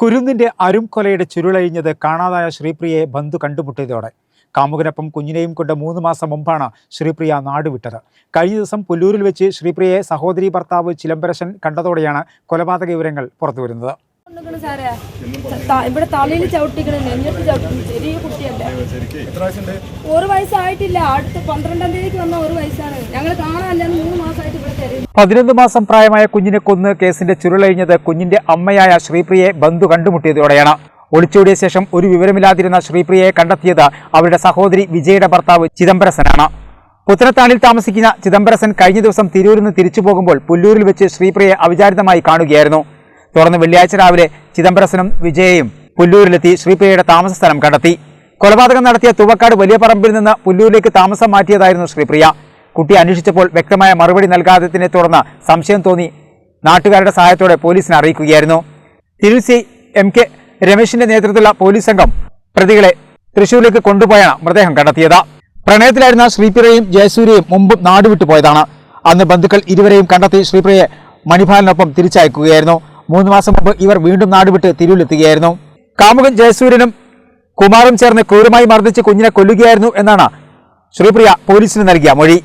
കുരുന്നിന്റെ അരുംകൊലയുടെ ചുരുളഴിഞ്ഞത് കാണാതായ ശ്രീപ്രിയയെ ബന്ധു കണ്ടുമുട്ടിയതോടെ കാമുകനൊപ്പം കുഞ്ഞിനെയും കൊണ്ട് മൂന്ന് മാസം മുമ്പാണ് ശ്രീപ്രിയ നാടുവിട്ടത്. കഴിഞ്ഞ ദിവസം പുല്ലൂരിൽ വെച്ച് ശ്രീപ്രിയയെ സഹോദരി ഭർത്താവ് ചിലംബരശൻ കണ്ടതോടെയാണ് കൊലപാതക വിവരങ്ങൾ പുറത്തുവരുന്നത്. ഇവിടെ തലയിൽ ചവിട്ടിക്കണം നെഞ്ഞത്ത് ചവിട്ടിക്കണ് ചെറിയ കുട്ടിയല്ലേ. ഒരു വയസ്സായിട്ടില്ല. അടുത്ത പന്ത്രണ്ടാം തീയതിക്ക് വന്ന ഒരു വയസ്സാണ്. ഞങ്ങൾ കാണാനല്ല മൂന്ന് പതിനൊന്ന് മാസം പ്രായമായ കുഞ്ഞിനെ കൊന്ന് കേസിന്റെ ചുരുളഴിഞ്ഞത് കുഞ്ഞിന്റെ അമ്മയായ ശ്രീപ്രിയെ ബന്ധു കണ്ടുമുട്ടിയതോടെയാണ്. ഒളിച്ചോടിയ ശേഷം ഒരു വിവരമില്ലാതിരുന്ന ശ്രീപ്രിയയെ കണ്ടെത്തിയത് അവരുടെ സഹോദരി വിജയുടെ ഭർത്താവ് ചിദംബരസനാണ്. പുത്തനത്താണിൽ താമസിക്കുന്ന ചിദംബരസൻ കഴിഞ്ഞ ദിവസം തിരൂരിൽ നിന്ന് തിരിച്ചു പോകുമ്പോൾ പുല്ലൂരിൽ വെച്ച് ശ്രീപ്രിയെ അവിചാരിതമായി കാണുകയായിരുന്നു. തുടർന്ന് വെള്ളിയാഴ്ച രാവിലെ ചിദംബരസനും വിജയയും പുല്ലൂരിലെത്തി ശ്രീപ്രിയയുടെ താമസ സ്ഥലം കണ്ടെത്തി. കൊലപാതകം നടത്തിയ തുവക്കാട് വലിയ പറമ്പിൽ നിന്ന് പുല്ലൂരിലേക്ക് താമസം മാറ്റിയതായിരുന്നു ശ്രീപ്രിയ. കുട്ടി അന്വേഷിച്ചപ്പോൾ വ്യക്തമായ മറുപടി നൽകാത്തതിനെ തുടർന്ന് സംശയം തോന്നി. നാട്ടുകാരുടെ സഹായത്തോടെ പോലീസിനെ അറിയിക്കുകയായിരുന്നു. തിരുസി എം കെ രമേശിന്റെ നേതൃത്വത്തിലുള്ള പോലീസ് സംഘം പ്രതികളെ തൃശൂരിലേക്ക് കൊണ്ടുപോയാണ് മൃതദേഹം കണ്ടെത്തിയത്. പ്രണയത്തിലായിരുന്ന ശ്രീപ്രിയയും ജയസൂര്യയും മുമ്പ് നാടുവിട്ടുപോയതാണ് അന്ന് ബന്ധുക്കൾ ഇരുവരെയും കണ്ടെത്തി ശ്രീപ്രിയയെ മണിഭാലിനൊപ്പം തിരിച്ചയക്കുകയായിരുന്നു. മൂന്ന് മാസം മുമ്പ് ഇവർ വീണ്ടും നാടുവിട്ട് തിരൂരിലെത്തുകയായിരുന്നു. കാമുകൻ ജയസൂര്യനും കുമാറും ചേർന്ന് ക്രൂരമായി മർദ്ദിച്ച് കുഞ്ഞിനെ കൊല്ലുകയായിരുന്നു എന്നാണ് ശ്രീപ്രിയ പോലീസിന് നൽകിയ മൊഴി.